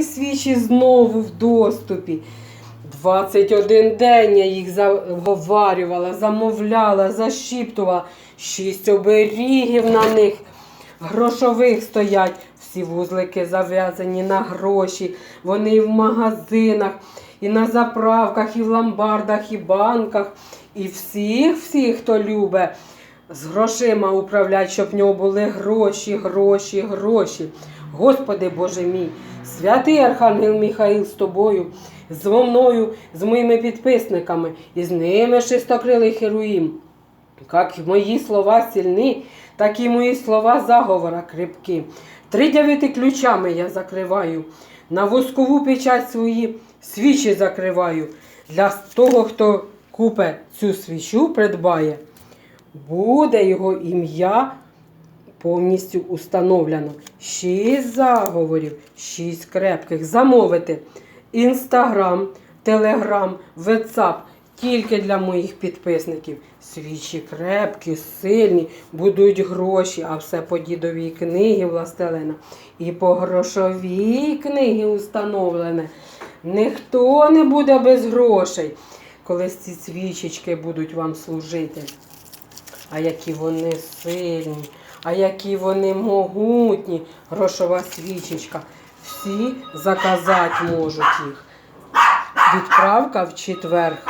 Свічі знову в доступі. 21 день я їх заговарювала, замовляла, зашіптувала. Шість оберігів на них грошових стоять. Всі вузлики зав'язані на гроші. Вони і в магазинах, і на заправках, і в ломбардах, і банках. І всіх, всіх, хто любить з грошима управлять, щоб в нього були гроші, гроші, гроші. Господи Боже мій, святий Архангел Михаїл з тобою, з мною, з моїми підписниками, і з ними шестокрилий Херуїм. Як мої слова сильні, так і мої слова заговора крепкі. Три дев'яти ключами я закриваю. На воскову печать свої свічі закриваю. Для того, хто купе цю свічу, придбає, буде його ім'я повністю установлено. Шість заговорів, шість крепких. Замовити інстаграм, телеграм, ватсап тільки для моїх підписників. Свічі крепкі, сильні, будуть гроші, а все по дідовій книгі властелина. І по грошовій книгі установлене. Ніхто не буде без грошей, коли ці свічечки будуть вам служити. А які вони сильні, а які вони могутні, грошова свічечка. Всі заказати можуть їх. Відправка в четвер.